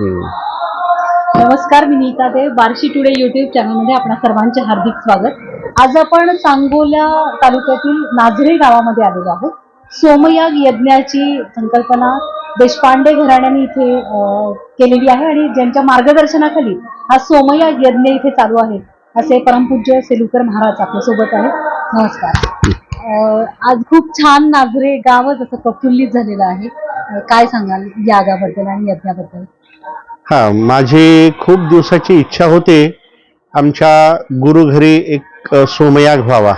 नमस्कार मी Nita Dev. Barshi today YouTube चॅनलमध्ये आपणा सर्वांचे हार्दिक स्वागत. आज आपण सांगोला तालुक्यातील नाझरे गावामध्ये आलेलो आहोत. सोमयाग यज्ञाची संकल्पना देशपांडे घराण्याने इथे केलेली आहे आणि ज्यांच्या मार्गदर्शनाखाली हा सोमयाग यज्ञ इथे चालू आहे असे परमपूज्य सेलुकर महाराज आपल्यासोबत आहेत. नमस्कार. आज खूप छान नाझरे गावच असं प्रफुल्लित झालेलं आहे. काय सांगाल यागाबद्दल आणि यज्ञाबद्दल? हा माझी खूप दिवसाची इच्छा होती. आमच्या गुरुघरी एक सोमयाग व्हावा.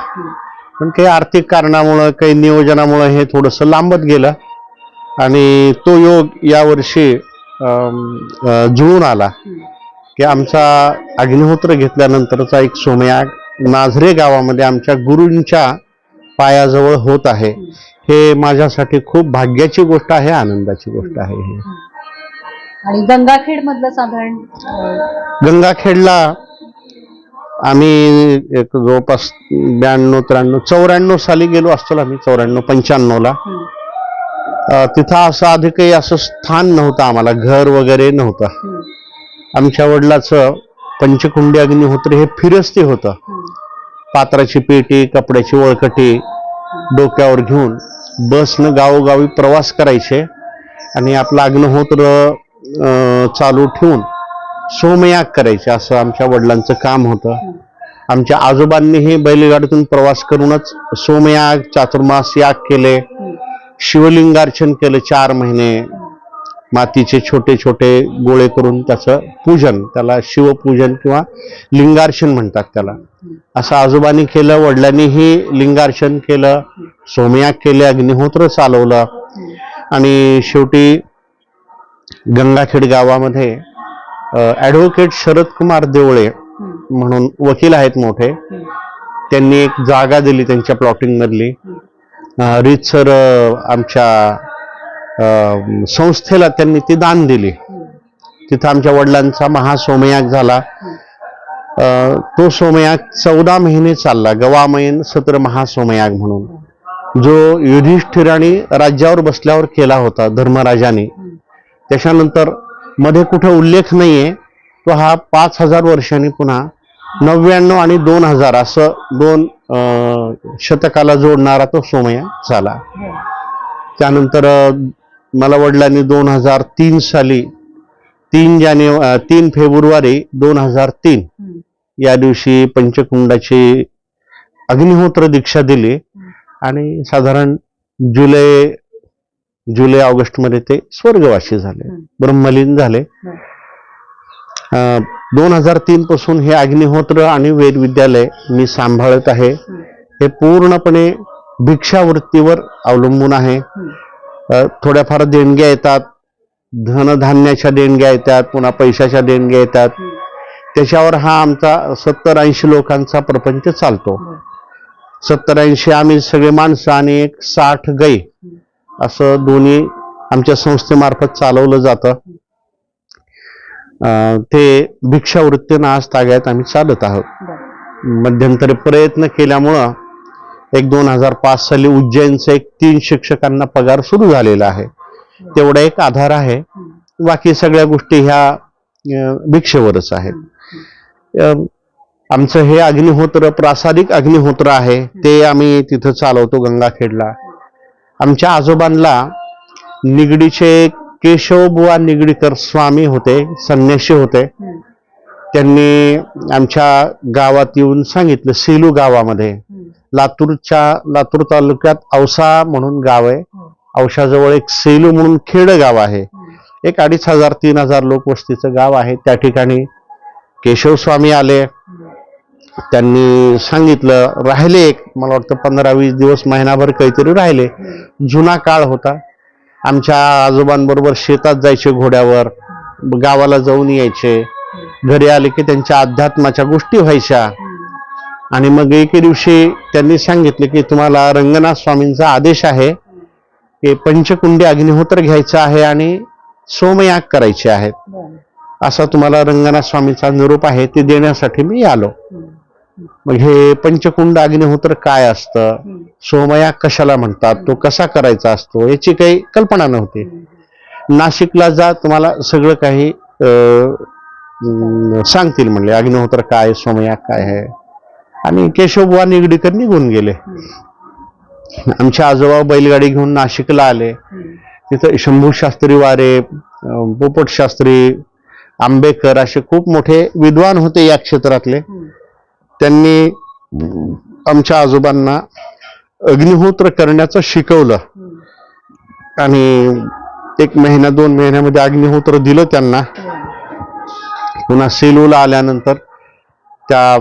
पण काही आर्थिक कारणामुळं काही नियोजनामुळं हे थोडंसं लांबत गेलं आणि तो योग यावर्षी जुळून आला. की आमचा अग्निहोत्र घेतल्यानंतरचा एक सोमयाग नाझरे गावामध्ये आमच्या गुरूंच्या पायाजवळ होत आहे. हे माझ्यासाठी खूप भाग्याची गोष्ट आहे आनंदाची गोष्ट आहे हे. आणि गंगाखेड मधलं साधारण गंगाखेडला आम्ही एक जवळपास ब्याण्णव त्र्याण्णव चौऱ्याण्णव साली गेलो असतो आम्ही चौऱ्याण्णव पंच्याण्णवला. तिथं असं आधी काही असं स्थान नव्हतं आम्हाला घर वगैरे नव्हतं. आमच्या वडिलाचं पंचकुंडी अग्निहोत्र हे फिरस्ती होतं. पात्राची पेटी कपड्याची वळकटी डोक्यावर घेऊन बसनं गावोगावी प्रवास करायचे. आणि आपलं अग्निहोत्र चालू ठेवून सोमयाग करायचे असं आमच्या वडिलांचं काम होतं. आमच्या आमच्या आजोबांनीही बैलगाडीतून प्रवास करूनच सोमयाग चातुर्मास याग केले. शिवलिंगार्चन केलं चार महिने. मातीचे छोटे छोटे गोळे करून त्याचं पूजन त्याला शिवपूजन किंवा लिंगार्चन म्हणतात त्याला. असं आजोबांनी केलं वडिलांनीही लिंगार्चन केलं सोमयाग केले अग्निहोत्र चालवलं. आणि शेवटी गंगाखेड गावामध्ये ॲडव्होकेट शरद कुमार देवळे म्हणून वकील आहेत मोठे. त्यांनी एक जागा दिली त्यांच्या प्लॉटिंग मधली. रीतसर आमच्या संस्थेला त्यांनी ती दान दिली. तिथं आमच्या वडिलांचा महासोमयाग झाला. तो सोमयाग चौदा महिने चालला. गवामयन सत्र महासोमयाग म्हणून. जो युधिष्ठिराने राज्यावर बसल्यावर केला होता धर्मराजाने. त्याच्यानंतरमध्ये कुठे उल्लेख नाही आहे तो हा पाच हजार वर्षांनी पुन्हा नव्याण्णव आणि दोन हजार असं दोन शतकाला जोडणारा तो सोमयाग झाला. त्यानंतर मला वडिलांनी दोन हजार तीन साली तीन जानेवारी तीन फेब्रुवारी दोन हजार तीन या दिवशी पंचकुंडाची अग्निहोत्र दीक्षा दिली. आणि साधारण जुलै जुलै ऑगस्टमध्ये ते स्वर्गवासी झाले. ब्रह्मलीन झाले. दोन हजार तीन पासून हे अग्निहोत्र आणि वेद विद्यालय मी सांभाळत आहे. हं, पूर्णपणे भिक्षावृत्तीवर अवलंबून आहे. थोड्याफार देणग्या येतात. धनधान्याच्या देणग्या येतात पुन्हा पैशाच्या देणग्या येतात. त्याच्यावर हा आमचा सत्तर ऐंशी लोकांचा प्रपंच चालतो. सत्तर ऐंशी आम्ही सगळे माणसं आणि एक साठ गाई असं दोन्ही आमच्या संस्थेमार्फत चालवलं जातं. ते भिक्षावृत्तीनं आज ताग्यात आम्ही चालत आहोत. मध्यंतरी प्रयत्न केल्यामुळं एक दोन हजार पाच साली उज्जैनचा एक तीन शिक्षकांना पगार सुरू झालेला आहे. तेवढा एक आधार आहे. बाकी सगळ्या गोष्टी ह्या भिक्षेवरच आहेत. आमचं हे अग्निहोत्र प्रासादिक अग्निहोत्र आहे. ते आम्ही तिथं चालवतो गंगाखेडला. आमच्या आजोबांना निगडीचे केशवबुवा निगडीकर स्वामी होते संन्याशी होते. त्यांनी आमच्या गावात येऊन सांगितलं सेलू गावामध्ये. लातूरच्या लातूर तालुक्यात औसा म्हणून गाव आहे. हं, औशाजवळ एक सेलू म्हणून खेड गाव आहे. एक अडीच हजार तीन हजार लोकवस्तीचं गाव आहे. त्या ठिकाणी केशव स्वामी आले. त्यांनी सांगितलं राहिले एक मला वाटतं पंधरा वीस दिवस महिनाभर काहीतरी राहिले. जुना काळ होता. आमच्या आजोबांबरोबर शेतात जायचे घोड्यावर गावाला जाऊन यायचे. घरी आले की त्यांच्या अध्यात्माच्या गोष्टी व्हायच्या. आणि मग एके दिवशी त्यांनी सांगितले की तुम्हाला रंगनाथ स्वामींचा आदेश आहे. की पंचकुंडी अग्निहोत्र घ्यायचं आहे आणि सोमयाग करायचे आहेत. असा तुम्हाला रंगनाथ स्वामींचा निरोप आहे ते देण्यासाठी मी आलो. मग हे पंचकुंड अग्निहोत्र काय असतं? सोमया कशाला म्हणतात? तो कसा करायचा असतो? याची काही कल्पना नव्हती. नाशिकला जा तुम्हाला सगळं काही अं, सांगतील म्हणले अग्निहोत्र काय सोमया काय आहे? आणि केशवबुवा निगडीकर निघून गेले. आमचे आजोबा बैलगाडी घेऊन नाशिकला आले. तिथं शंभू शास्त्री वारे पोपट शास्त्री आंबेकर असे खूप मोठे विद्वान होते या क्षेत्रातले. त्यांनी आमच्या आजोबांना अग्निहोत्र करण्याचं शिकवलं. आणि एक महिना दोन महिन्यामध्ये अग्निहोत्र दिलं त्यांना. पुन्हा सेलूला आल्यानंतर त्या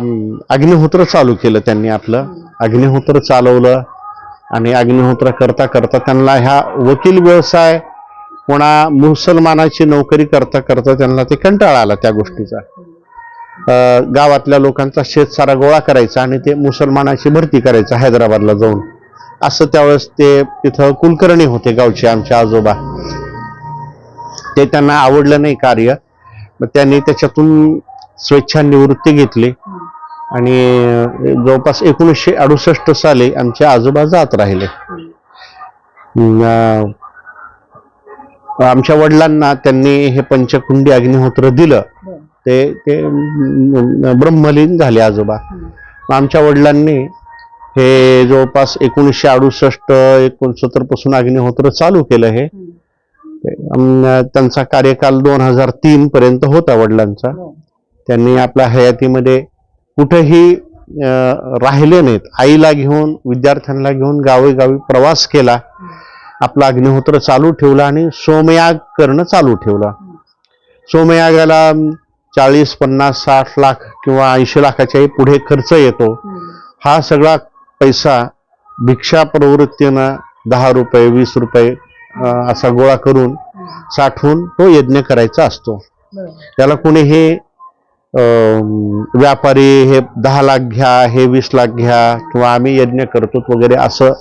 अग्निहोत्र चालू केलं त्यांनी आपलं. अग्निहोत्र चालवलं आणि अग्निहोत्र करता करता त्यांना ह्या वकील व्यवसाय पुन्हा मुसलमानाची नोकरी करता करता त्यांना ते कंटाळा आला त्या गोष्टीचा. गावातल्या लोकांचा शेतसारा गोळा करायचा आणि ते मुसलमानाची भरती करायचं हैदराबादला जाऊन. असं त्यावेळेस ते तिथं कुलकर्णी होते गावचे आमचे आजोबा. ते त्यांना आवडलं नाही कार्य. मग त्यांनी त्याच्यातून स्वेच्छा निवृत्ती घेतली. आणि जवळपास एकोणीसशे अडुसष्ट साली आमचे आजोबा जात राहिले. आमच्या वडिलांना त्यांनी हे पंचकुंडी अग्निहोत्र दिलं. ते ते ब्रह्मलीन झाले आजोबा. आमच्या वडिलांनी हे जवळपास एकोणीसशे अडुसष्ट एकोणसत्तरपासून अग्निहोत्र चालू केलं हे. त्यांचा कार्यकाल दोन हजार तीन पर्यंत होता वडिलांचा. त्यांनी आपल्या हयातीमध्ये कुठेही राहिले नाहीत. आईला घेऊन विद्यार्थ्यांना घेऊन गावोगावी प्रवास केला. आपला अग्निहोत्र चालू ठेवला आणि सोमयाग करणं चालू ठेवलं. सोमयागाला चाळीस पन्नास साठ लाख किंवा ऐंशी लाखाच्याही पुढे खर्च येतो. हा सगळा पैसा भिक्षा प्रवृत्तीनं दहा रुपये वीस रुपये असा गोळा करून साठवून तो यज्ञ करायचा असतो. त्याला कोणी हे व्यापारी हे दहा लाख घ्या हे वीस लाख घ्या किंवा आम्ही यज्ञ करतो वगैरे असं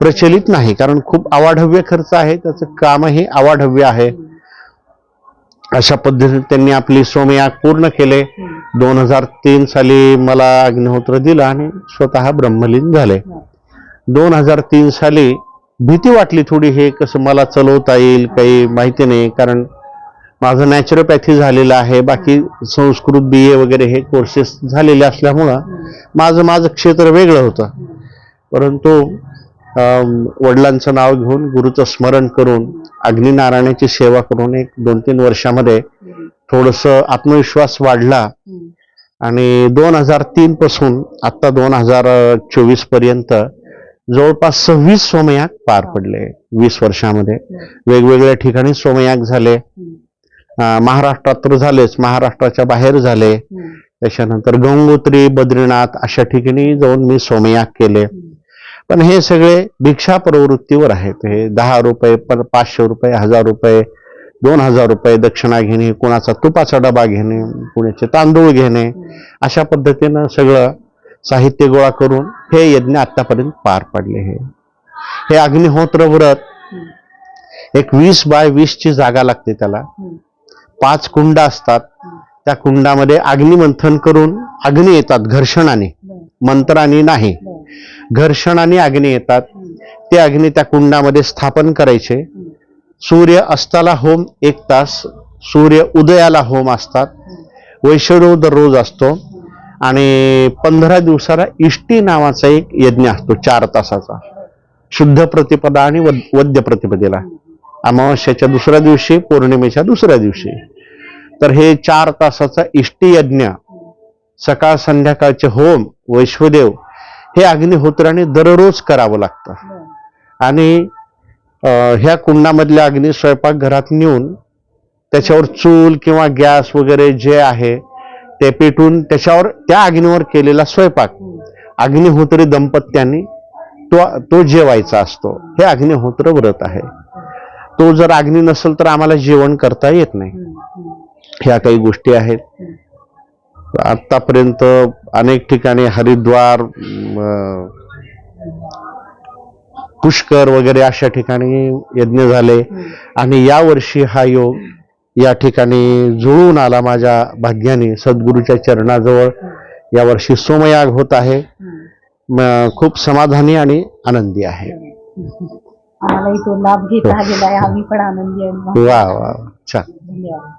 प्रचलित नाही. कारण खूप अवाढव्य खर्च आहे त्याचं कामही अवाढव्य आहे. अशा पद्धतीने त्यांनी आपली सोमयाग पूर्ण केले. दोन हजार तीन साली मला अग्निहोत्र दिलं आणि स्वतः ब्रह्मलीन झाले. दोन हजार तीन साली भीती वाटली थोडी हे कसं मला चालवता येईल काही माहिती नाही कारण माझं नॅचरोपॅथी झालेलं आहे बाकी संस्कृत बी ए वगैरे हे कोर्सेस झालेले असल्यामुळं माझं माझं क्षेत्र वेगळं होतं. परंतु वडिलांचं नाव घेऊन गुरुचं स्मरण करून अग्निनारायणाची सेवा करून एक दोन तीन वर्षामध्ये थोडस आत्मविश्वास वाढला. आणि दोन हजार तीन पासून आता दोन हजार चोवीसपर्यंत जवळपास सव्वीस सोमयाग पार पडले. वीस वर्षामध्ये. वेगवेगळ्या ठिकाणी सोमयाग झाले. महाराष्ट्रात तर झालेच महाराष्ट्राच्या बाहेर झाले. त्याच्यानंतर गंगोत्री बद्रीनाथ अशा ठिकाणी जाऊन मी सोमयाग केले. पण हे सगळे भिक्षा प्रवृत्तीवर आहेत. हे दहा रुपये पण पाचशे रुपये हजार रुपये दोन हजार रुपये दक्षिणा घेणे कोणाचा तुपाचा डबा घेणे कुणाचे तांदूळ घेणे अशा पद्धतीनं सगळं साहित्य गोळा करून हे यज्ञ आतापर्यंत पार पडले हे. हे अग्निहोत्र व्रत एक वीस बाय वीस ची जागा लागते त्याला. पाच कुंड असतात. त्या कुंडामध्ये अग्निमंथन करून अग्नी येतात घर्षणाने मंत्राने नाही. घर्षणाने अग्नी येतात. ते अग्नी त्या कुंडामध्ये स्थापन करायचे. सूर्य अस्ताला होम एक तास सूर्य उदयाला होम असतात. वैशव दररोज असतो. आणि पंधरा दिवसाला इष्टी नावाचा एक यज्ञ असतो चार तासाचा. शुद्ध प्रतिपदा आणि वद- वद्य प्रतिपदेला. अमावस्याच्या दुसऱ्या दिवशी पौर्णिमेच्या दुसऱ्या दिवशी. तर हे चार तासाचा इष्टी यज्ञ. सकाळ संध्याकाळचे होम वैश्वदेव हे अग्निहोत्राने दररोज करावं लागतं. आणि ह्या कुंडामधल्या अग्नी स्वयंपाकघरात नेऊन त्याच्यावर चूल किंवा गॅस वगैरे जे आहे ते पेटून त्याच्यावर त्या अग्नीवर केलेला स्वयंपाक. अग्निहोत्री दंपत्यांनी तो तो जेवायचा असतो. हे अग्निहोत्र व्रत आहे. तो जर अग्नी नसेल तर आम्हाला जेवण करता येत नाही. ह्या काही गोष्टी आहेत. आतापर्यंत अनेक ठिकाणी हरिद्वार पुष्कर वगैरे अशा ठिकाणी यज्ञ झाले. आणि या वर्षी हा योग या ठिकाणी जुळून आला माझ्या भाग्याने. सद्गुरूच्या चरणाजवळ या वर्षी सोमयाग होत आहे. खूप समाधानी आणि आनंदी आहे. आम्हालाही तो लाभ घेता आहे. आम्ही पण आनंदी आहे. वा वा वा. छान. धन्यवाद.